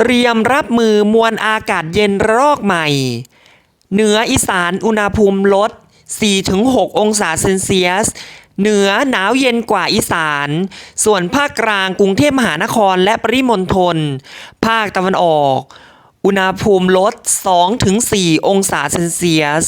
เตรียมรับมือมวลอากาศเย็นรอกใหม่ เหนืออีสานอุณหภูมิลด 4-6 องศาเซนเซียส เหนือหนาวเย็นกว่าอีสาน ส่วนภาคกลางกรุงเทพมหานครและปริมณฑล ภาคตะวันออก อุณหภูมิลด 2-4 องศาเซนเซียส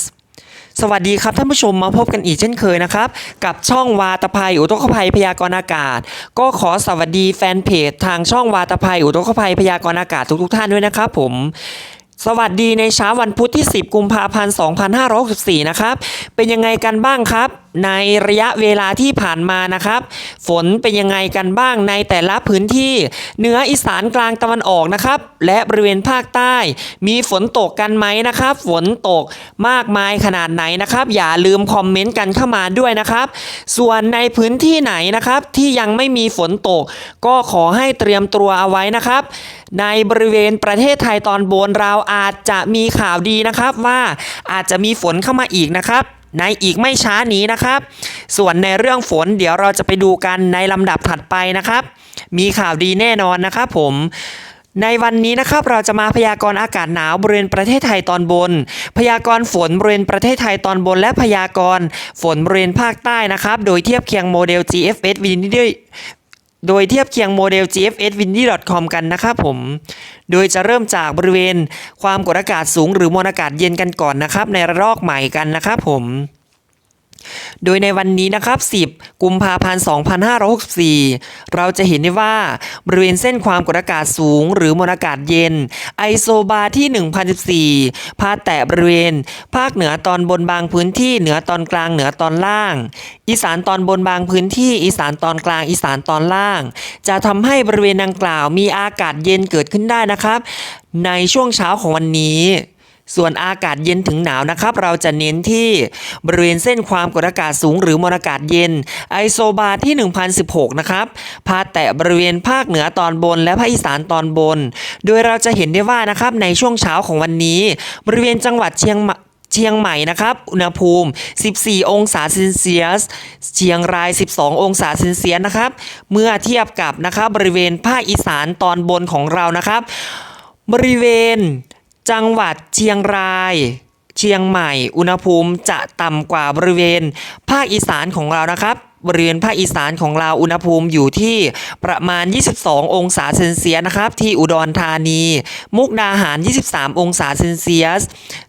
สวัสดีครับท่านผู้ชมมาพบกันอีกเช่นเคยนะครับ กับช่องวาตภัยอุทกภัยพยากรณ์อากาศ ก็ขอสวัสดีแฟนเพจทางช่องวาตภัยอุทกภัยพยากรณ์อากาศทุกๆท่านด้วยนะครับผมสวัสดีในเช้าวันพุธที่ 10 กุมภาพันธ์ 2564 นะครับ เป็นยังไงกันบ้างครับ ในระยะเวลาที่ผ่านมานะครับ ฝนเป็นยังไงกันบ้างในแต่ละพื้นที่เหนืออีสานกลางตะวันออกนะครับ และบริเวณภาคใต้ มีฝนตกกันไหมนะครับ ฝนตกมากมายขนาดไหนนะครับ อย่าลืมคอมเมนต์กันเข้ามาด้วยนะครับ ส่วนในพื้นที่ไหนนะครับที่ยังไม่มีฝนตก ก็ขอให้เตรียมตัวเอาไว้นะครับ ในบริเวณประเทศไทยตอนบนเราอาจจะมีข่าวดีนะครับว่าอาจจะมีฝนเข้ามาอีกนะครับ ในอีกไม่ช้านี้นะครับ ส่วนในเรื่องฝนเดี๋ยวเราจะไปดูกันในลำดับถัดไปนะครับ มีข่าวดีแน่นอนนะครับผมในวันนี้นะครับเราจะมาพยากรณ์อากาศหนาวบริเวณประเทศไทยตอนบน พยากรณ์ฝนบริเวณประเทศไทยตอนบน และพยากรณ์ฝนบริเวณภาคใต้นะครับ โดยเทียบเคียงโมเดล GFS โดยเทียบเคียงโมเดล GFS windy.com กันนะครับผม โดยจะเริ่มจากบริเวณความกดอากาศสูงหรือมวลอากาศเย็นกันก่อนนะครับ ในระลอกใหม่กันนะครับผม โดยในวันนี้นะครับ 10 กุมภาพันธ์ 2564 เราจะเห็นได้ว่าบริเวณเส้นความกดอากาศสูง หรือมวลอากาศเย็น ไอโซบาที่ 1014 พาแตะบริเวณ ภาคเหนือตอนบนบางพื้นที่เหนือตอนกลางเหนือตอนล่าง อีสานตอนบนบางพื้นที่อีสานตอนกลางอีสานตอนล่าง จะทำให้บริเวณดังกล่าวมีอากาศเย็นเกิดขึ้นได้นะครับ ในช่วงเช้าของวันนี้ ส่วนอากาศเย็นถึงหนาวนะครับ เราจะเน้นที่บริเวณเส้นความกดอากาศสูงหรือมวลอากาศเย็น ไอโซบาที่ 1016 นะครับ พาแตะบริเวณภาคเหนือตอนบนและภาคอีสานตอนบน โดยเราจะเห็นได้ว่านะครับในช่วงเช้าของวันนี้ บริเวณจังหวัดเชียงใหม่เชียงใหม่นะครับ อุณหภูมิ 14 องศาเซนเซียส เชียงราย 12 องศาเซนเซียสนะครับ เมื่อเทียบกับนะครับบริเวณภาคอีสานตอนบนของเรานะครับ บริเวณ จังหวัดเชียงราย เชียงใหม่ อุณหภูมิจะต่ำกว่าบริเวณ ภาคอีสานของเรานะครับบริเวณภาคอีสานของเราอุณหภูมิอยู่ที่ประมาณ 22 องศาเซนเซียสนะครับ ที่อุดรธานี มุกดาหาร 23 องศาเซนเซียส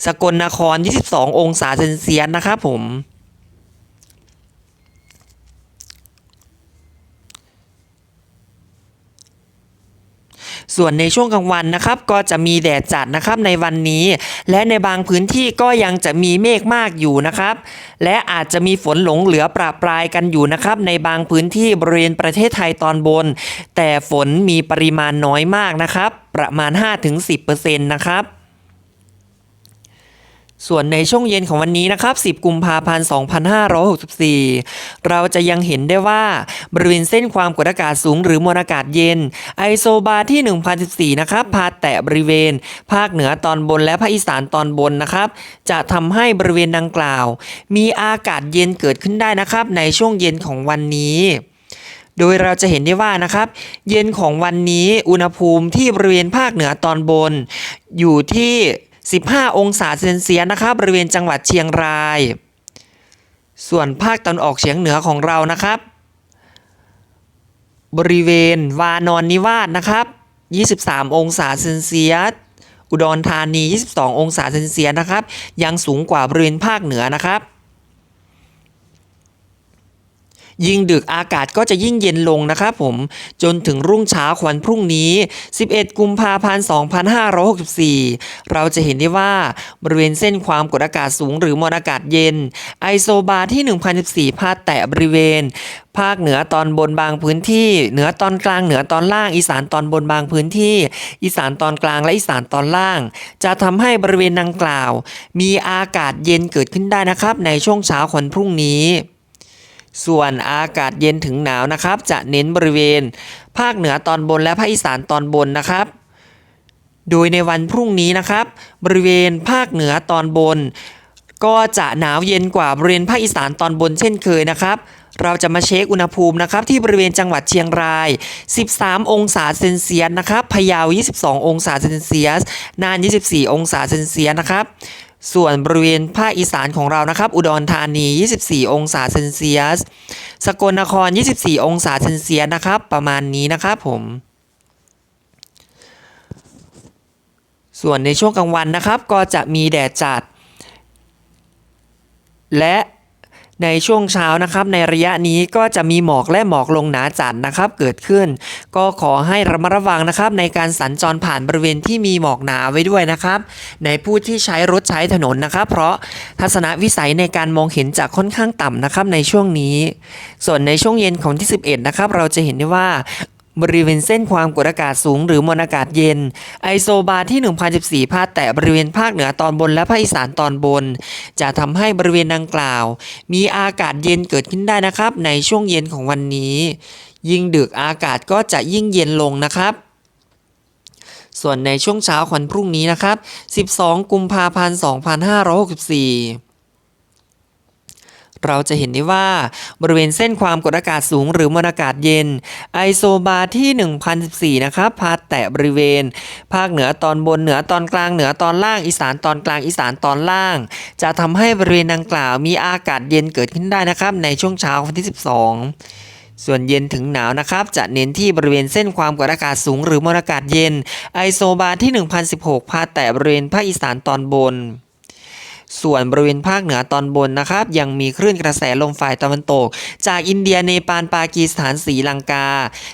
สกลนคร 22 องศาเซนเซียสนะครับผม ส่วนในช่วงกลางวันนะครับก็จะมีแดดจัดนะครับในวันนี้ และในบางพื้นที่ก็ยังจะมีเมฆมากอยู่นะครับ และอาจจะมีฝนหลงเหลือประปรายกันอยู่นะครับในบางพื้นที่บริเวณประเทศไทยตอนบน แต่ฝนมีปริมาณน้อยมากนะครับ ประมาณ 5-10%นะครับ ส่วนในช่วงเย็นของวันนี้นะครับ 10 กุมภาพันธ์ 2564 เราจะยังเห็นได้ว่า บริเวณเส้นความกดอากาศสูงหรือมวลอากาศเย็น ไอโซบาร์ที่ 1014 นะครับ พาแตะบริเวณ ภาคเหนือตอนบนและภาคอีสานตอนบนนะครับ จะทำให้บริเวณดังกล่าว มีอากาศเย็นเกิดขึ้นได้นะครับ ในช่วงเย็นของวันนี้โดยเราจะเห็นได้ว่านะครับ เย็นของวันนี้อุณหภูมิที่บริเวณภาคเหนือตอนบน อยู่ที่ 15 องศาเซนเซียสนะครับบริเวณจังหวัดเชียงราย ส่วนภาคตะวันออกเฉียงเหนือของเรานะครับ บริเวณวานอนนิวาสนะครับ 23 องศาเซนเซียสอุดรธานี 22 องศาเซนเซียสนะครับ ยังสูงกว่าบริเวณภาคเหนือนะครับ ยิ่งดึกอากาศก็จะยิ่งเย็นลงนะครับผม จนถึงรุ่งเช้าของวันพรุ่งนี้ 11 กุมภาพันธ์ 2564 เราจะเห็นได้ว่าบริเวณเส้นความกดอากาศสูงหรือมวลอากาศเย็น ไอโซบาร์ที่ 1014 พาดแตะบริเวณ ภาคเหนือตอนบนบางพื้นที่ เหนือตอนกลางเหนือตอนล่าง อีสานตอนบนบางพื้นที่ อีสานตอนกลางและอีสานตอนล่าง จะทำให้บริเวณดังกล่าว มีอากาศเย็นเกิดขึ้นได้นะครับในช่วงเช้าวันพรุ่งนี้ ส่วนอากาศเย็นถึงหนาวนะครับ จะเน้นบริเวณ ภาคเหนือตอนบนและภาคอีสานตอนบนนะครับ โดยในวันพรุ่งนี้นะครับ บริเวณภาคเหนือตอนบน ก็จะหนาวเย็นกว่าบริเวณภาคอีสานตอนบนเช่นเคยนะครับเราจะมาเช็คอุณหภูมินะครับที่บริเวณจังหวัดเชียงราย 13 องศาเซนเซียสนะครับ พะเยา 22 องศาเซนเซียส น่าน 24 องศาเซนเซียสนะครับ ส่วนบริเวณภาคอีสานของเรานะครับ อุดรธานี 24 องศาเซนเซียส สกลนคร 24 องศาเซนเซียสนะครับ ประมาณนี้นะครับผม ส่วนในช่วงกลางวันนะครับ ก็จะมีแดดจัด และ ในช่วงเช้านะครับในระยะนี้ก็จะมีหมอกและหมอกลงหนาจัดนะครับเกิดขึ้น ก็ขอให้ระมัดระวังนะครับในการสัญจรผ่านบริเวณที่มีหมอกหนาไว้ด้วยนะครับ ในผู้ที่ใช้รถใช้ถนนนะครับ เพราะทัศนวิสัยในการมองเห็นจะค่อนข้างต่ำนะครับในช่วงนี้ ส่วนในช่วงเย็นของที่ 11 นะครับเราจะเห็นได้ว่า บริเวณเส้นความกดอากาศสูงหรือมวลอากาศเย็น ไอโซบาที่ 1014 พาดแต่บริเวณภาคเหนือตอนบนและภาคอีสานตอนบน จะทำให้บริเวณดังกล่าว มีอากาศเย็นเกิดขึ้นได้นะครับ ในช่วงเย็นของวันนี้ ยิ่งดึกอากาศก็จะยิ่งเย็นลงนะครับส่วนในช่วงเช้าวันพรุ่งนี้นะครับ 12 กุมภาพันธ์ 2564 เราจะเห็นได้ว่าบริเวณเส้นความกดอากาศสูงหรือมวลอากาศเย็น ไอโซบาที่ 1014 นะครับพาดแตะบริเวณ ภาคเหนือตอนบนเหนือตอนกลางเหนือตอนล่างอีสานตอนกลางอีสานตอนล่าง จะทำให้บริเวณดังกล่าวมีอากาศเย็นเกิดขึ้นได้นะครับ ในช่วงเช้าวันที่ 12ส่วนเย็นถึงหนาวนะครับ จะเน้นที่บริเวณเส้นความกดอากาศสูงหรือมวลอากาศเย็น ไอโซบาที่ 1016 พาแตะบริเวณภาคอีสานตอนบน ส่วนบริเวณภาคเหนือตอนบนนะครับ ยังมีคลื่นกระแสลมฝ่ายตะวันตก จากอินเดียเนปาลปากีสถานศรีลังกา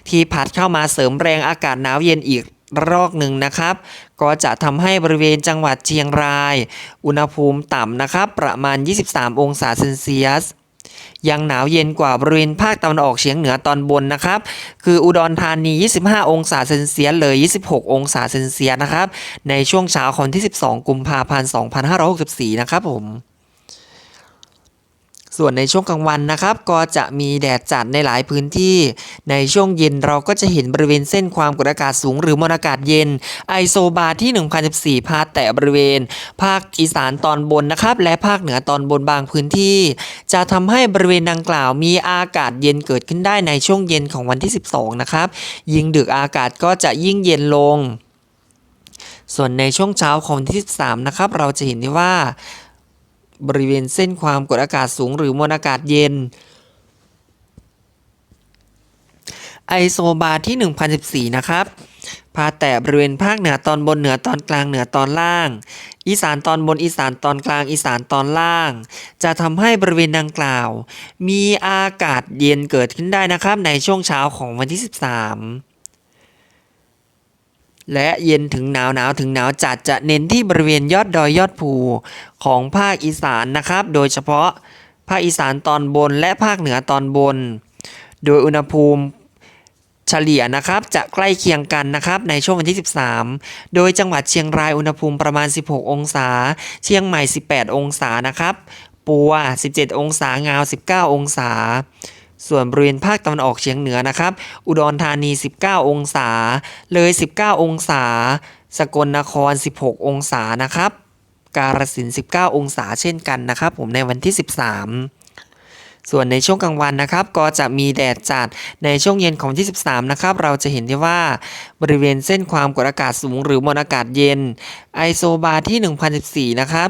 ที่พัดเข้ามาเสริมแรงอากาศหนาวเย็นอีกรอกหนึ่งนะครับ ก็จะทำให้บริเวณจังหวัดเชียงราย อุณหภูมิต่ำนะครับ ประมาณ 23 องศาเซนเซียส ยังหนาวเย็นกว่าบริเวณภาคตะวันออกเฉียงเหนือตอนบนนะครับ คืออุดรธานี 25 องศาเซนเซียสเลย 26 องศาเซนเซียสนะครับ ในช่วงเช้าของที่ 12 กุมภาพันธ์ 2564 นะครับผม ส่วนในช่วงกลางวันนะครับ ก็จะมีแดดจัดในหลายพื้นที่ ในช่วงเย็นเราก็จะเห็นบริเวณเส้นความกดอากาศสูง หรือมวลอากาศเย็นไอโซบาที่ 1014 พาดแต่บริเวณ ภาคอีสานตอนบนนะครับ และภาคเหนือตอนบนบางพื้นที่ จะทำให้บริเวณดังกล่าวมีอากาศเย็นเกิดขึ้นได้ในช่วงเย็นของวันที่ 12 นะครับ ยิ่งดึกอากาศก็จะยิ่งเย็นลง ส่วนในช่วงเช้าของวันที่ 13 นะครับ เราจะเห็นได้ว่า บริเวณเส้นความกดอากาศสูงหรือมวลอากาศเย็น ไอโซบาร์ที่ 1014 นะครับพาแต่บริเวณภาคเหนือตอนบนเหนือตอนกลางเหนือตอนล่าง อีสานตอนบนอีสานตอนกลางอีสานตอนล่าง จะทำให้บริเวณดังกล่าว มีอากาศเย็นเกิดขึ้นได้นะครับในช่วงเช้าของวันที่ 13 และเย็นถึงหนาวหนาวถึงหนาวจัดจะเน้นที่บริเวณยอดดอยยอดภูของภาคอีสานนะครับ โดยเฉพาะภาคอีสานตอนบนและภาคเหนือตอนบน โดยอุณหภูมิเฉลี่ยนะครับจะใกล้เคียงกันนะครับในช่วงวันที่ 13 โดยจังหวัดเชียงรายอุณหภูมิประมาณ 16 องศา เชียงใหม่ 18 องศานะครับ ปัว 17 องศางาว 19 องศา ส่วนบริเวณภาคตะวันออกเฉียงเหนือนะครับ อุดรธานี 19 องศา เลย 19 องศา สกลนคร 16 องศานะครับ กาฬสินธุ์19 องศาเช่นกันนะครับ ผมในวันที่ 13 ส่วนในช่วงกลางวันนะครับก็จะมีแดดจัดในช่วงเย็นของที่13นะครับเราจะเห็นได้ว่าบริเวณเส้นความกดอากาศสูงหรือมวลอากาศเย็นไอโซบาที่ 1014 นะครับ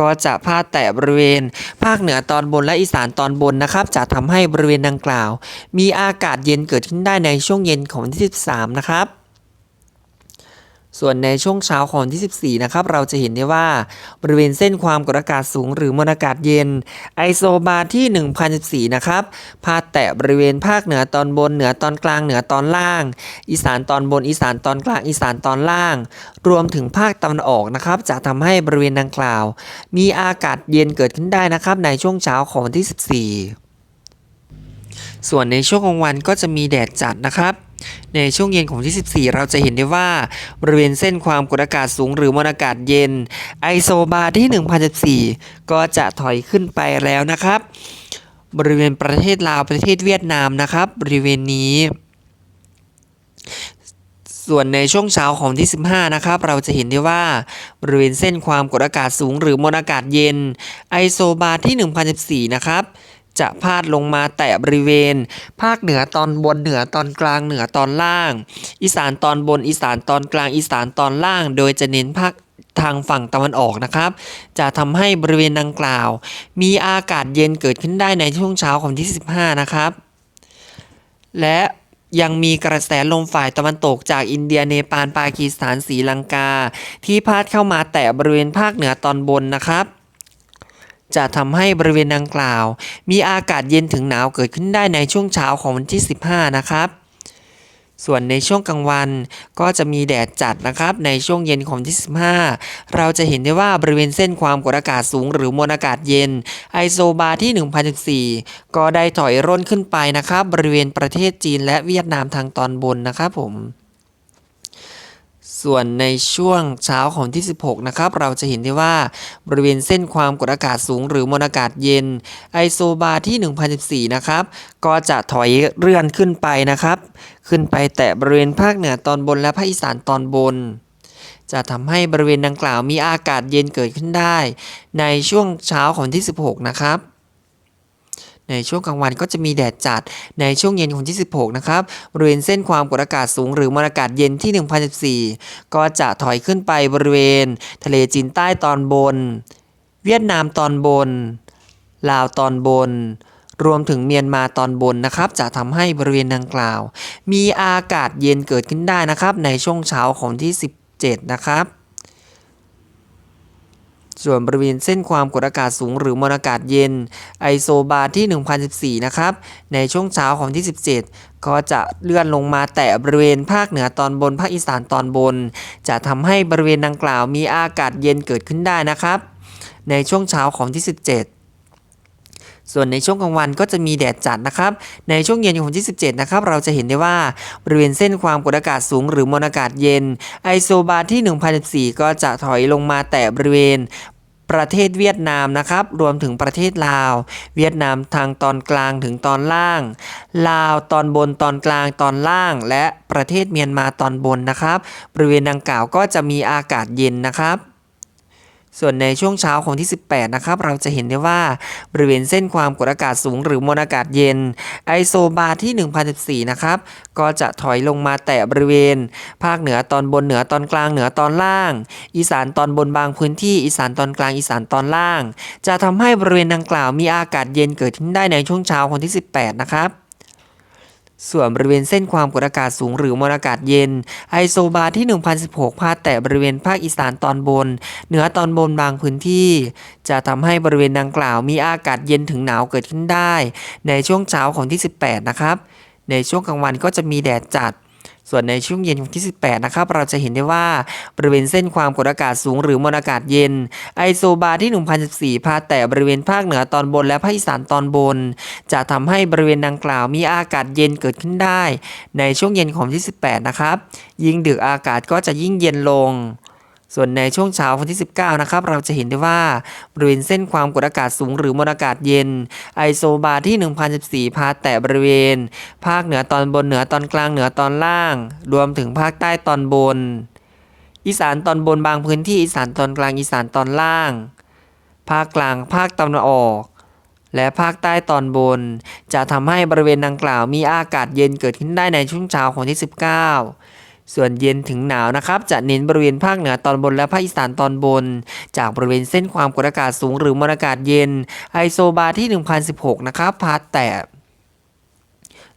ก็จะพาดแต่บริเวณ ภาคเหนือตอนบนและอีสานตอนบนนะครับ จะทำให้บริเวณดังกล่าว มีอากาศเย็นเกิดขึ้นได้ในช่วงเย็นของวันที่ 13 นะครับ ส่วนในช่วงเช้าของที่ 14 นะครับ เราจะเห็นได้ว่าบริเวณเส้นความกดอากาศสูงหรือมวลอากาศเย็น ไอโซบาที่ 1014 นะครับ พาแตะบริเวณภาคเหนือตอนบน เหนือตอนกลาง เหนือตอนล่าง อีสานตอนบน อีสานตอนกลาง อีสานตอนล่าง รวมถึงภาคตะวันออกนะครับ จะทำให้บริเวณดังกล่าว มีอากาศเย็นเกิดขึ้นได้นะครับ ในช่วงเช้าของวันที่ 14ส่วนในช่วงกลางวันก็จะมีแดดจัดนะครับ ในช่วงเย็นของที่ 14 เราจะเห็นได้ว่า บริเวณเส้นความกดอากาศสูงหรือมวลอากาศเย็น ไอโซบาร์ที่ 1014 ก็จะถอยขึ้นไปแล้วนะครับ บริเวณประเทศลาวประเทศเวียดนามนะครับ บริเวณนี้ ส่วนในช่วงเช้าของที่ 15 นะครับ เราจะเห็นได้ว่า บริเวณเส้นความกดอากาศสูงหรือมวลอากาศเย็น ไอโซบาร์ที่ 1014 นะครับ จะพาดลงมาแตะบริเวณ ภาคเหนือตอนบนเหนือตอนกลางเหนือตอนล่าง อีสานตอนบนอีสานตอนกลางอีสานตอนล่าง โดยจะเน้นภาคทางฝั่งตะวันออกนะครับ จะทำให้บริเวณดังกล่าว มีอากาศเย็นเกิดขึ้นได้ในช่วงเช้าของวันที่ 15 นะครับ และยังมีกระแสลมฝ่ายตะวันตกจากอินเดียเนปาลปากีสถานศรีลังกา ที่พาดเข้ามาแตะบริเวณภาคเหนือตอนบนนะครับ จะทำให้บริเวณดังกล่าว มีอากาศเย็นถึงหนาวเกิดขึ้นได้ในช่วงเช้าของวันที่ 15 นะครับ ส่วนในช่วงกลางวันก็จะมีแดดจัดนะครับ ในช่วงเย็นของวันที่ 15 เราจะเห็นได้ว่าบริเวณเส้นความกดอากาศสูง หรือมวลอากาศเย็นไอโซบาที่ 1014 ก็ได้ถอยร่นขึ้นไปนะครับ บริเวณประเทศจีนและเวียดนามทางตอนบนนะครับผม ส่วนในช่วงเช้าของที่ 16 นะครับ เราจะเห็นได้ว่าบริเวณเส้นความกดอากาศสูง หรือมวลอากาศเย็นไอโซบาที่ 1014 นะครับ ก็จะถอยเลื่อนขึ้นไปนะครับ ขึ้นไปแตะบริเวณภาคเหนือตอนบนและภาคอีสานตอนบน จะทำให้บริเวณดังกล่าวมีอากาศเย็นเกิดขึ้นได้ ในช่วงเช้าของที่ 16 นะครับ ในช่วงกลางวันก็จะมีแดดจัดในช่วงเย็นของที่ 16 นะครับบริเวณเส้นความกดอากาศสูงหรือมวลอากาศเย็นที่ 1014 ก็จะถอยขึ้นไปบริเวณ ทะเลจีนใต้ตอนบน เวียดนามตอนบน ลาวตอนบนรวมถึงเมียนมาตอนบนนะครับ จะทำให้บริเวณดังกล่าว มีอากาศเย็นเกิดขึ้นได้นะครับ ในช่วงเช้าของที่ 17 นะครับ ส่วนบริเวณเส้นความกดอากาศสูงหรือมวลอากาศเย็นไอโซบาที่ 1014 นะครับ ในช่วงเช้าของที่ 17 ก็จะเลื่อนลงมาแตะบริเวณภาคเหนือตอนบน ภาคอีสานตอนบน จะทำให้บริเวณดังกล่าวมีอากาศเย็นเกิดขึ้นได้นะครับ ในช่วงเช้าของที่ 17 ส่วนในช่วงกลางวันก็จะมีแดดจัดนะครับ ในช่วงเย็นของวันที่ 17 นะครับ เราจะเห็นได้ว่าบริเวณเส้นความกดอากาศสูงหรือมวลอากาศเย็น ไอโซบาร์ที่ 1014 ก็จะถอยลงมาแตะบริเวณประเทศเวียดนามนะครับ รวมถึงประเทศลาว เวียดนามทางตอนกลางถึงตอนล่าง ลาวตอนบนตอนกลางตอนล่าง และประเทศเมียนมาตอนบนนะครับ บริเวณดังกล่าวก็จะมีอากาศเย็นนะครับ ส่วนในช่วงเช้าของที่ 18 นะครับ เราจะเห็นได้ว่าบริเวณเส้นความกดอากาศสูงหรือมวลอากาศเย็น ไอโซบาร์ที่ 1014 นะครับ ก็จะถอยลงมาแตะบริเวณ ภาคเหนือตอนบนเหนือตอนกลางเหนือตอนล่าง อีสานตอนบนบางพื้นที่อีสานตอนกลางอีสานตอนล่าง จะทำให้บริเวณดังกล่าวมีอากาศเย็นเกิดขึ้นได้ในช่วงเช้าของที่ 18 นะครับ ส่วนบริเวณเส้นความกดอากาศสูงหรือมวลอากาศเย็น ไอโซบาที่ 1016 พาดแต่บริเวณภาคอีสานตอนบน เหนือตอนบนบางพื้นที่ จะทำให้บริเวณดังกล่าวมีอากาศเย็นถึงหนาวเกิดขึ้นได้ ในช่วงเช้าของที่ 18 นะครับ ในช่วงกลางวันก็จะมีแดดจัด ส่วนในช่วงเย็นของที่ 18 นะครับ เราจะเห็นได้ว่าบริเวณเส้นความกดอากาศสูงหรือมวลอากาศเย็น ไอโซบาที่ 1014 พาแต่บริเวณภาคเหนือตอนบนและภาคอีสานตอนบน จะทำให้บริเวณดังกล่าวมีอากาศเย็นเกิดขึ้นได้ ในช่วงเย็นของที่ 18 นะครับ ยิ่งดึกอากาศก็จะยิ่งเย็นลง ส่วนในช่วงเช้าวันที่ 19 นะครับ เราจะเห็นได้ว่าบริเวณเส้นความกดอากาศสูงหรือมวลอากาศเย็น ไอโซบาที่ 1014 พาแต่บริเวณ ภาคเหนือตอนบนเหนือตอนกลางเหนือตอนล่าง รวมถึงภาคใต้ตอนบน อีสานตอนบนบางพื้นที่อีสานตอนกลางอีสานตอนล่าง ภาคกลางภาคตะวันออกและภาคใต้ตอนบน จะทำให้บริเวณดังกล่าวมีอากาศเย็นเกิดขึ้นได้ในช่วงเช้าของที่ 19 ส่วนเย็นถึงหนาวนะครับ จะเน้นบริเวณภาคเหนือตอนบนและภาคอีสานตอนบน จากบริเวณเส้นความกดอากาศสูงหรือมวลอากาศเย็นไอโซบาที่ 1016 นะครับพัดแต่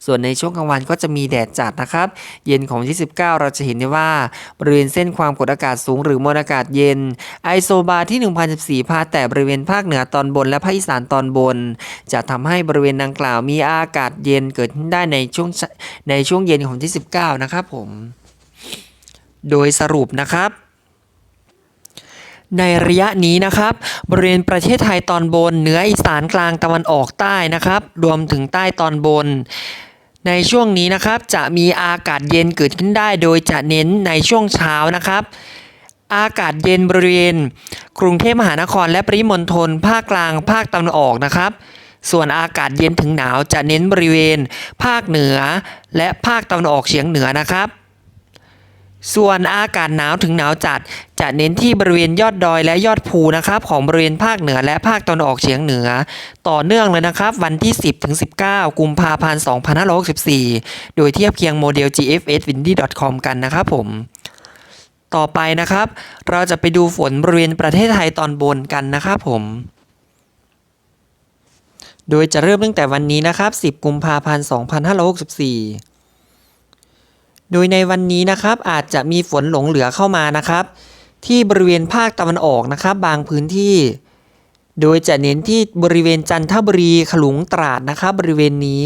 ส่วนในช่วงกลางวันก็จะมีแดดจัดนะครับ เย็นของวันที่19เราจะเห็นได้ว่าบริเวณเส้นความกดอากาศสูงหรือมวลอากาศเย็น ไอโซบาที่ 1014 พาดแต่บริเวณภาคเหนือตอนบนและภาคอีสานตอนบน จะทำให้บริเวณดังกล่าวมีอากาศเย็นเกิดขึ้นได้ในช่วงในช่วงเย็นของที่19 นะครับผม โดยสรุปนะครับในระยะนี้นะครับ บริเวณประเทศไทยตอนบนเหนืออีสานกลางตะวันออกใต้นะครับ รวมถึงใต้ตอนบน ในช่วงนี้นะครับจะมีอากาศเย็นเกิดขึ้นได้ โดยจะเน้นในช่วงเช้านะครับ อากาศเย็นบริเวณ กรุงเทพมหานครและปริมณฑลภาคกลางภาคตะวันออกนะครับ ส่วนอากาศเย็นถึงหนาวจะเน้นบริเวณ ภาคเหนือ และภาคตะวันออกเฉียงเหนือนะครับ ส่วนอากาศหนาวถึงหนาวจัด จะเน้นที่บริเวณยอดดอยและยอดภูนะครับของบริเวณภาคเหนือและภาคตะวันออกเฉียงเหนือ ต่อเนื่องเลยนะครับ วันที่ 10ถึง19 กุมภาพันธ์ 2564 โดยเทียบเคียงโมเดล GFS windy.com กันนะครับผมต่อไปนะครับ เราจะไปดูฝนบริเวณประเทศไทยตอนบนกันนะครับผม โดยจะเริ่มตั้งแต่วันนี้นะครับ 10 กุมภาพันธ์ 2564 โดยในวันนี้นะครับอาจจะมีฝนหลงเหลือเข้ามานะครับ ที่บริเวณภาคตะวันออกนะครับ บางพื้นที่ โดยจะเน้นที่บริเวณจันทบุรีขลุงตราดนะครับ บริเวณนี้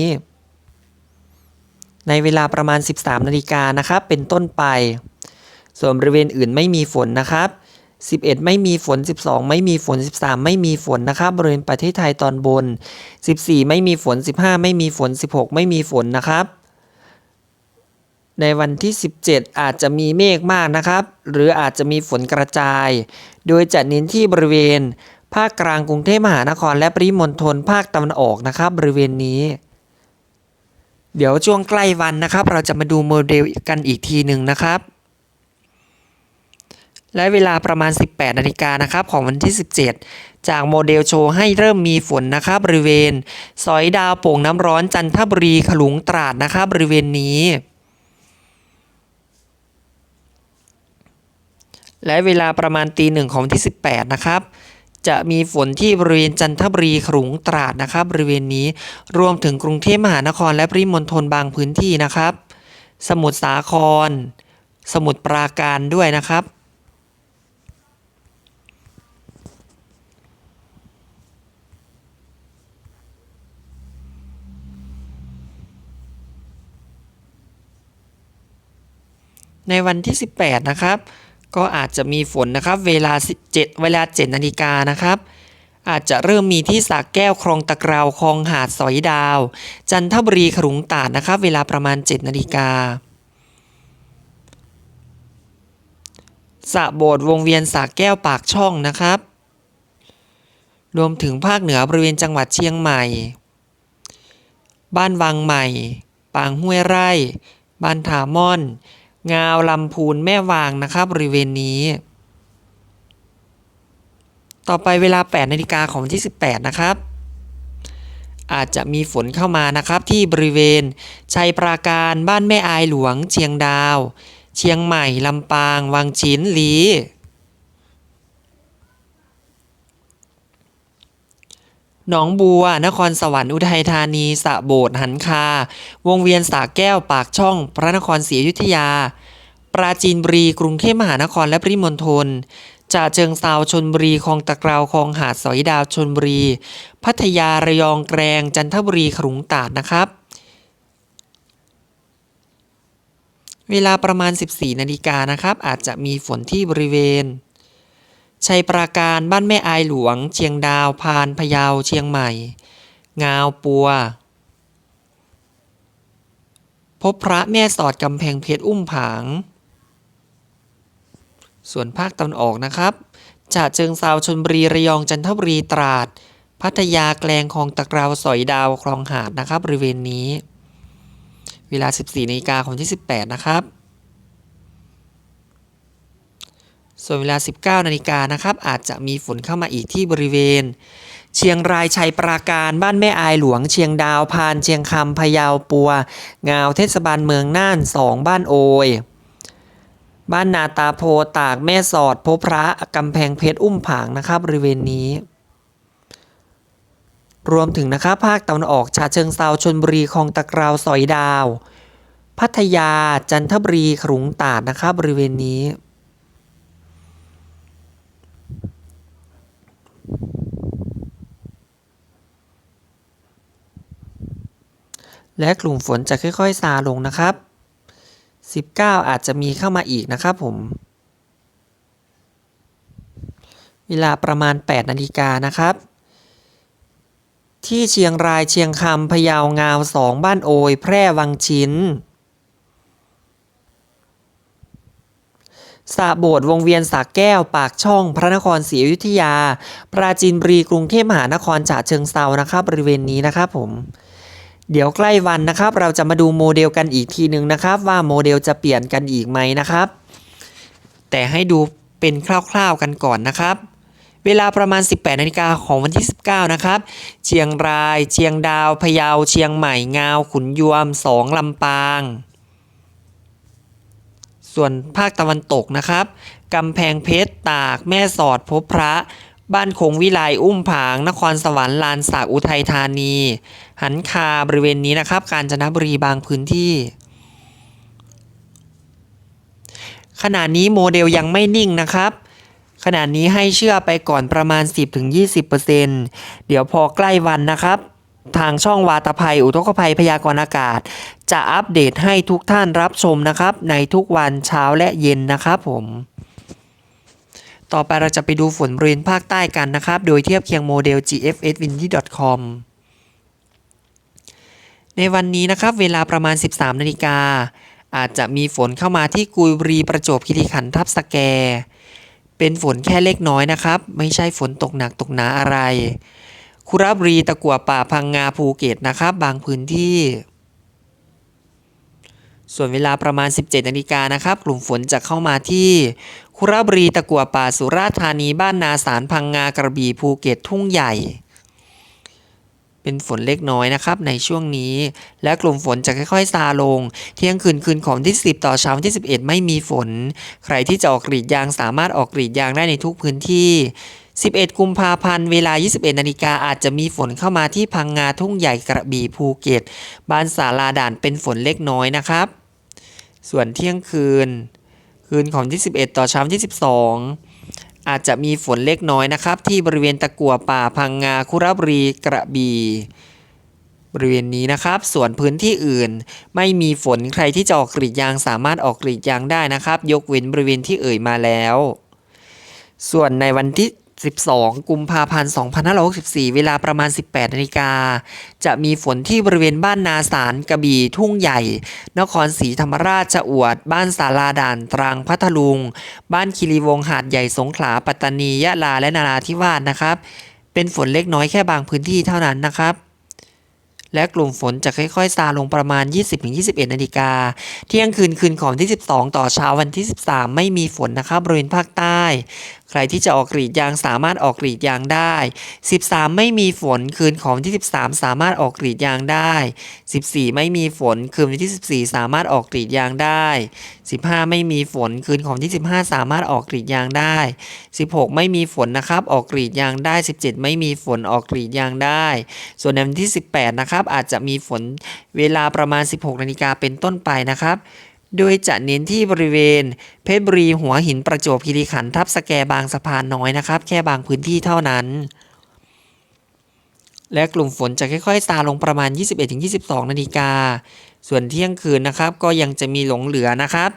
ในเวลาประมาณ 13นาฬิกานะครับ เป็นต้นไป ส่วนบริเวณอื่นไม่มีฝนนะครับ 11 ไม่มีฝน 12 ไม่มีฝน 13 ไม่มีฝนนะครับบริเวณประเทศไทยตอนบน 14 ไม่มีฝน 15 ไม่มีฝน 16 ไม่มีฝนนะครับ ในวันที่ 17 อาจจะมีเมฆมากนะครับ หรืออาจจะมีฝนกระจาย โดยจะเน้นที่บริเวณ ภาคกลางกรุงเทพมหานคร และปริมณฑลภาคตะวันออกนะครับบริเวณนี้ เดี๋ยวช่วงใกล้วันนะครับ เราจะมาดูโมเดลกันอีกทีหนึ่งนะครับ และเวลาประมาณ 18นาฬิกานะครับของวันที่ 17 จากโมเดลโชว์ให้เริ่มมีฝนนะครับบริเวณ สอยดาวโป่งน้ำร้อนจันทบุรีขลุงตราดนะครับบริเวณนี้ และเวลาประมาณตีหนึ่งของที่ 18 นะครับ จะมีฝนที่บริเวณจันทบุรีขลุงตราดนะครับ บริเวณนี้รวมถึงกรุงเทพมหานครและปริมณฑลบางพื้นที่นะครับ สมุทรสาคร สมุทรปราการด้วยนะครับในวันที่ 18 นะครับ ก็อาจจะมีฝนนะครับ เวลา 17 เวลา 7 นาฬิกานะครับ อาจจะเริ่มมีที่สากแก้วคลองตะกราวคลองหาดสอยดาว จันทบุรีขลุงตาดนะครับ เวลาประมาณ 7 นาฬิกาสระโบสถ์วงเวียนสากแก้วปากช่องนะครับ รวมถึงภาคเหนือบริเวณจังหวัดเชียงใหม่ บ้านวังใหม่ ปางห้วยไร่ บ้านถามอน งาวลำพูนแม่วางนะครับบริเวณนี้ ต่อไปเวลา 8 นาฬิกาของวันที่ 18 นะครับ อาจจะมีฝนเข้ามานะครับที่บริเวณ ชัยปราการบ้านแม่อายหลวง เชียงดาว เชียงใหม่ลำปาง วังชิ้นลี หนองบัว นครสวรรค์อุทัยธานีสะโบดหันคา วงเวียนสาแก้วปากช่อง พระนครศรีอยุธยา ปราจีนบุรีกรุงเทพมหานครและปริมณฑลจะเชิงซาวชนบุรีคลองตะกราวคลองหาดสอยดาวชนบุรี พัทยาระยองแกรง จันทบุรีขลุงตาดนะครับ เวลาประมาณ 14นาฬิกานะครับ อาจจะมีฝนที่บริเวณ ชัยปราการบ้านแม่อายหลวง เชียงดาวพานพะเยาเชียงใหม่ งาวปัว พบพระแม่สอดกำแพงเพชรอุ้มผาง ส่วนภาคตะวันออกนะครับจะเชิงซาวชนบุรีระยองจันทบุรีตราด พัทยาแกลงคลองตะกราวสอยดาวคลองหาดนะครับบริเวณนี้ เวลา 14นาฬิกาของที่ 18 นะครับ ส่วนเวลา 19 นาฬิกานะครับ อาจจะมีฝนเข้ามาอีกที่บริเวณ เชียงรายชัยปราการบ้านแม่อายหลวง เชียงดาวพาน เชียงคำพะเยาปัว งาวเทศบาลเมืองน่าน2บ้านโอยบ้านนาตาโพตากแม่สอดพบพระกำแพงเพชรอุ้มผางนะครับบริเวณนี้ รวมถึงนะครับภาคตะวันออกชาเชิงเซาชนบุรีคลองตะกราวสอยดาว พัทยาจันทบุรีขลุงตาดนะครับบริเวณนี้ และกลุ่มฝนจะค่อยๆซาลงนะครับ 19 อาจจะมีเข้ามาอีกนะครับผม เวลาประมาณ 8 นาฬิกานะครับ ที่เชียงรายเชียงคำพะเยางาว2บ้านโอย แพร่วังชิ้น สระโบสถ์วงเวียนสากแก้ว ปากช่อง พระนครศรีอยุธยา ปราจีนบุรีกรุงเทพมหานครฉะเชิงเซานะครับบริเวณนี้นะครับผมเดี๋ยวใกล้วันนะครับ เราจะมาดูโมเดลกันอีกทีหนึ่งนะครับ ว่าโมเดลจะเปลี่ยนกันอีกไหมนะครับ แต่ให้ดูเป็นคร่าวๆกันก่อนนะครับ เวลาประมาณ 18นาฬิกาของวันที่ 19 นะครับ เชียงราย เชียงดาว พะเยา เชียงใหม่ งาว ขุนยวม สองลำปาง ส่วนภาคตะวันตกนะครับกำแพงเพชรตาก แม่สอดพบพระ บ้านคงวิไลอุ้มผาง นครสวรรค์ลานสากอุทัยธานี หันคาบริเวณนี้นะครับ กาญจนบุรีบางพื้นที่ขณะนี้โมเดลยังไม่นิ่งนะครับ ขณะนี้ให้เชื่อไปก่อนประมาณ 10-20%เดี๋ยวพอใกล้วันนะครับ ทางช่องวาตภัย อุทกภัยพยากรณ์อากาศ จะอัปเดตให้ทุกท่านรับชมนะครับ ในทุกวันเช้าและเย็นนะครับผมต่อไปเราจะไปดูฝนบริเวณภาคใต้กันนะครับ โดยเทียบเคียงโมเดล gfswindy.com ในวันนี้นะครับเวลาประมาณ 13 นาฬิกา อาจจะมีฝนเข้ามาที่กุยบุรีประจวบคีรีขันธ์ทับสแก เป็นฝนแค่เล็กน้อยนะครับ ไม่ใช่ฝนตกหนักตกหนาอะไร คุระบุรีตะกัวป่าพังงาภูเก็ตนะครับบางพื้นที่ ส่วนเวลาประมาณ 17นาฬิกานะครับ กลุ่มฝนจะเข้ามาที่คุระบุรีตะกัวป่าสุราษฎร์ธานีบ้านนาสารพังงากระบี่ภูเก็ตทุ่งใหญ่ เป็นฝนเล็กน้อยนะครับในช่วงนี้ และกลุ่มฝนจะค่อยๆซาลง เที่ยงคืนคืนของที่ 10 ต่อเช้าที่ 11 ไม่มีฝน ใครที่จะออกกรีดยางสามารถออกกรีดยางได้ในทุกพื้นที่ 11 กุมภาพันธ์ เวลา 21 นาฬิกาอาจจะมีฝนเข้ามาที่พังงาทุ่งใหญ่กระบี่ภูเก็ต บ้านสาลาด่านเป็นฝนเล็กน้อยนะครับ ส่วนเที่ยงคืน คืนของที่11ต่อเช้าวันที่12อาจจะมีฝนเล็กน้อยนะครับ ที่บริเวณตะกัวป่าพังงาคุระบุรีกระบี่บริเวณนี้นะครับ ส่วนพื้นที่อื่น ไม่มีฝนใครที่จะออกกรีดยางสามารถออกกรีดยางได้นะครับ ยกเว้นบริเวณที่เอ่ยมาแล้ว ส่วนในวันที่ 12 กุมภาพันธ์ 2564 เวลาประมาณ 18 นาฬิกา จะมีฝนที่บริเวณบ้านนาสารกระบี่ทุ่งใหญ่ นครศรีธรรมราชจะอวด บ้านสาลาด่านตรังพัทลุง บ้านคีรีวงหาดใหญ่สงขลาปัตตานียะลาและนาราธิวาสนะครับ เป็นฝนเล็กน้อยแค่บางพื้นที่เท่านั้นนะครับและกลุ่มฝนจะค่อยๆซาลงประมาณ 20-21 นาฬิกา เที่ยงคืนคืนของที่ 12 ต่อเช้าวันที่ 13 ไม่มีฝนนะครับบริเวณภาคใต้ ใครที่จะออกกรีดยางสามารถออกกรีดยางได้ 13 ไม่มีฝนคืนของวันที่ 13 สามารถออกกรีดยางได้ 14 ไม่มีฝนคืนวันที่ 14 สามารถออกกรีดยางได้ 15 ไม่มีฝนคืนของวันที่ 15 สามารถออกกรีดยางได้ 16 ไม่มีฝนนะครับออกกรีดยางได้ 17 ไม่มีฝนออกกรีดยางได้ ส่วนในวันที่ 18 นะครับอาจจะมีฝนเวลาประมาณ 16 นาฬิกาเป็นต้นไปนะครับ โดยจะเน้นที่บริเวณ เพชรบุรีหัวหินประจวบคีรีขันธ์ทับสแกบางสะพานน้อยนะครับ แค่บางพื้นที่เท่านั้น และกลุ่มฝนจะค่อยๆซาลงประมาณ 21-22 นาฬิกา ส่วนเที่ยงคืนนะครับก็ยังจะมีหลงเหลือนะครับ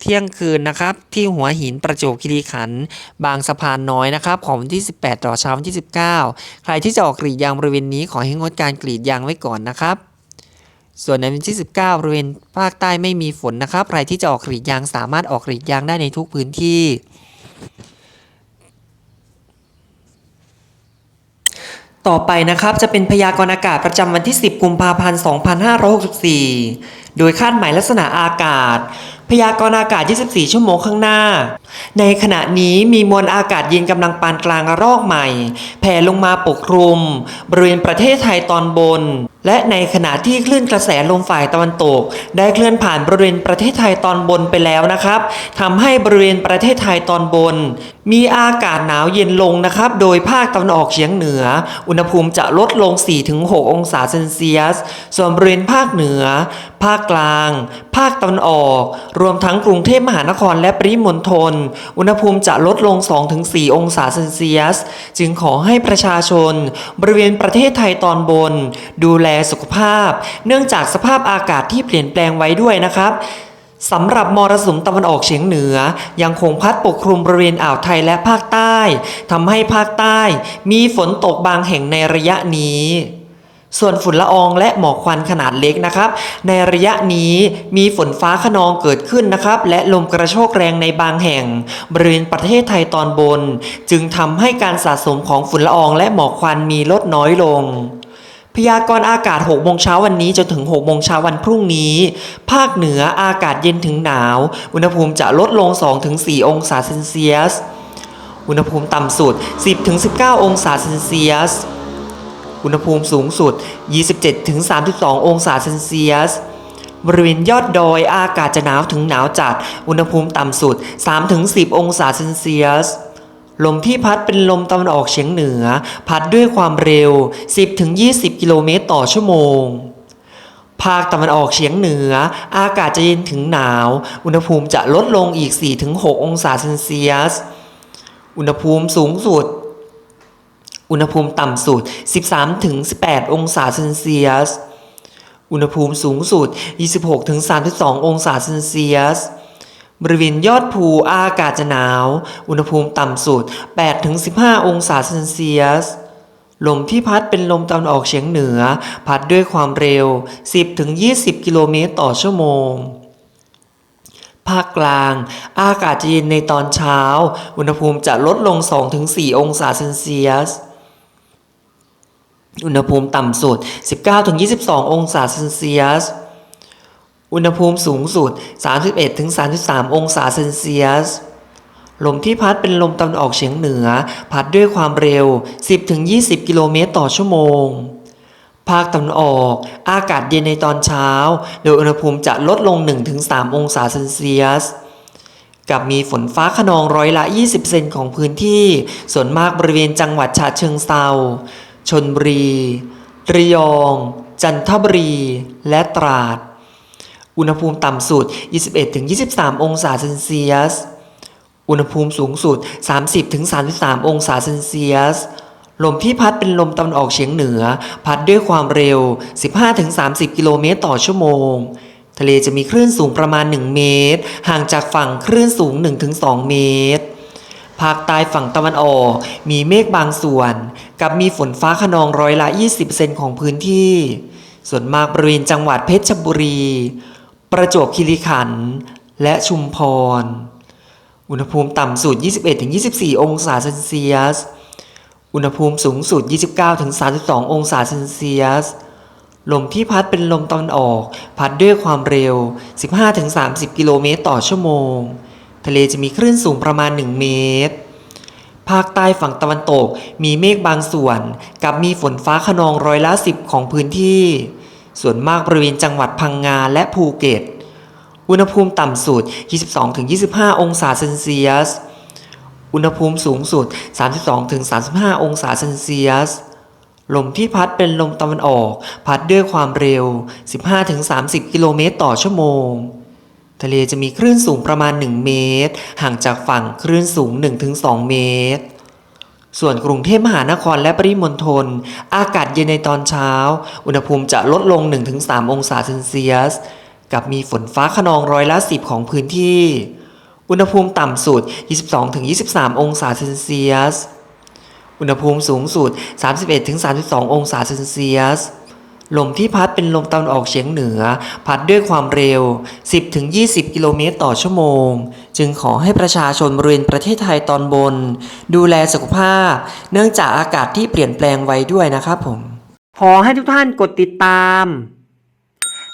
เที่ยงคืนนะครับที่หัวหินประจวบคีรีขันธ์บางสะพานน้อยนะครับของวันที่ 18 ต่อเช้าวันที่ 19 ใครที่จะออกกรีดยางบริเวณนี้ขอให้งดการกรีดยางไว้ก่อนนะครับ ส่วนในวันที่ 19บริเวณภาคใต้ไม่มีฝนนะครับ ใครที่จะออกกรีดยางสามารถออกกรีดยางได้ในทุกพื้นที่ ต่อไปนะครับจะเป็นพยากรณ์อากาศประจำวันที่ 10 กุมภาพันธ์ 2564 โดยคาดหมายลักษณะอากาศ พยากรณ์อากาศ 24 ชั่วโมงข้างหน้า ในขณะนี้มีมวลอากาศเย็นกำลังปานกลางระลอกใหม่ แผ่ลงมาปกคลุม บริเวณประเทศไทยตอนบน และในขณะที่คลื่นกระแสลมฝ่ายตะวันตก ได้เคลื่อนผ่านบริเวณประเทศไทยตอนบนไปแล้วนะครับทำให้บริเวณประเทศไทยตอนบน มีอากาศหนาวเย็นลงนะครับ โดยภาคตะวันออกเฉียงเหนือ อุณหภูมิจะลดลง 4-6 องศาเซนเซียส ส่วนบริเวณภาคเหนือ ภาคกลาง ภาคตะวันออก รวมทั้งกรุงเทพมหานครและปริมณฑลอุณหภูมิจะลดลง 2-4 องศาเซนเซียส จึงขอให้ประชาชน บริเวณประเทศไทยตอนบน ดูแลสุขภาพ เนื่องจากสภาพอากาศที่เปลี่ยนแปลงไว้ด้วยนะครับสำหรับมรสุมตะวันออกเฉียงเหนือ ยังคงพัดปกคลุมบริเวณอ่าวไทยและภาคใต้ทำให้ภาคใต้ มีฝนตกบางแห่งในระยะนี้ ส่วนฝุ่นละอองและหมอกควันขนาดเล็กนะครับ ในระยะนี้มีฝนฟ้าขนองเกิดขึ้นนะครับ และลมกระโชกแรงในบางแห่ง บริเวณประเทศไทยตอนบน จึงทำให้การสะสมของฝุ่นละอองและหมอกควันมีลดน้อยลงพยากรณ์อากาศ 6 โมงเช้าวันนี้จนถึง 6 โมงเช้าวันพรุ่งนี้ ภาคเหนืออากาศเย็นถึงหนาว อุณหภูมิจะลดลง 2-4 องศาเซนเซียส อุณหภูมิต่ำสุด 10-19 องศาเซนเซียส อุณหภูมิสูงสุด 27-32 องศาเซนเซียส บริเวณยอดดอยอากาศจะหนาวถึงหนาวจัด อุณหภูมิต่ำสุด 3-10 องศาเซนเซียส ลมที่พัดเป็นลมตะวันออกเฉียงเหนือ พัดด้วยความเร็ว 10-20 กิโลเมตรต่อชั่วโมงภาคตะวันออกเฉียงเหนือ อากาศจะเย็นถึงหนาว อุณหภูมิจะลดลงอีก 4-6 องศาเซนเซียส อุณหภูมิสูงสุด อุณหภูมิต่ำสุด 13-18 องศาเซนเซียส อุณหภูมิสูงสุด 26-32 องศาเซนเซียส บริเวณยอดภูอากาศจะหนาว อุณหภูมิต่ำสุด 8-15 องศาเซนเซียส ลมที่พัดเป็นลมตะวันออกเฉียงเหนือ พัดด้วยความเร็ว 10-20 กิโลเมตรต่อชั่วโมงภาคกลาง อากาศจะเย็นในตอนเช้า อุณหภูมิจะลดลง 2-4 องศาเซนเซียส อุณหภูมิต่ำสุด 19-22 องศาเซนเซียส อุณหภูมิสูงสุด 31-33 องศาเซนเซียส ลมที่พัดเป็นลมตะวันออกเฉียงเหนือ พัดด้วยความเร็ว 10-20 กิโลเมตรต่อชั่วโมง ภาคตะวันออก อากาศเย็นในตอนเช้า โดยอุณหภูมิจะลดลง 1-3 องศาเซนเซียสกับมีฝนฟ้าขนองร้อยละ 20 เซนของพื้นที่ ส่วนมากบริเวณจังหวัดฉะเชิงเซา ชนบุรี ระยอง จันทบุรี และตราด อุณหภูมิต่ำสุด 21-23 องศาเซนเซียส อุณหภูมิสูงสุด 30-33 องศาเซนเซียส ลมที่พัดเป็นลมตะวันออกเฉียงเหนือ พัดด้วยความเร็ว 15-30 กิโลเมตรต่อชั่วโมงทะเลจะมีคลื่นสูงประมาณ 1 เมตร ห่างจากฝั่งคลื่นสูง 1-2 เมตร ภาคใต้ฝั่งตะวันออก มีเมฆบางส่วน กับมีฝนฟ้าขนองร้อยละ 20%ของพื้นที่ ส่วนมากบริเวณจังหวัดเพชรบุรี ประจวบคีรีขันธ์และชุมพร อุณหภูมิต่ำสุด 21-24 องศาเซนเซียส อุณหภูมิสูงสุด 29-32 องศาเซนเซียสลมที่พัดเป็นลมตะวันออก พัดด้วยความเร็ว 15-30 กิโลเมตรต่อชั่วโมง ทะเลจะมีคลื่นสูงประมาณ 1 เมตร ภาคใต้ฝั่งตะวันตกมีเมฆบางส่วน กับมีฝนฟ้าขนองร้อยละ10ของพื้นที่ ส่วนมากบริเวณจังหวัดพังงาและภูเก็ต อุณหภูมิต่ำสุด 22-25 องศาเซนเซียส อุณหภูมิสูงสุด 32-35 องศาเซนเซียสลมที่พัดเป็นลมตะวันออก พัดด้วยความเร็ว 15-30 กิโลเมตรต่อชั่วโมง ทะเลจะมีคลื่นสูงประมาณ 1 เมตร ห่างจากฝั่งคลื่นสูง 1-2 เมตร ส่วนกรุงเทพมหานครและปริมณฑลอากาศเย็นในตอนเช้า อุณหภูมิจะลดลง 1-3 องศาเซนเซียส กับมีฝนฟ้าขนองร้อยละ 10 ของพื้นที่ อุณหภูมิต่ำสุด 22-23 องศาเซนเซียส อุณหภูมิสูงสุด 31-32 องศาเซนเซียส ลมที่พัดเป็นลมตะวันออกเฉียงเหนือ พัดด้วยความเร็ว 10-20 กิโลเมตรต่อชั่วโมง จึงขอให้ประชาชนบริเวณประเทศไทยตอนบน ดูแลสุขภาพ เนื่องจากอากาศที่เปลี่ยนแปลงไว้ด้วยนะครับผม ขอให้ทุกท่านกดติดตาม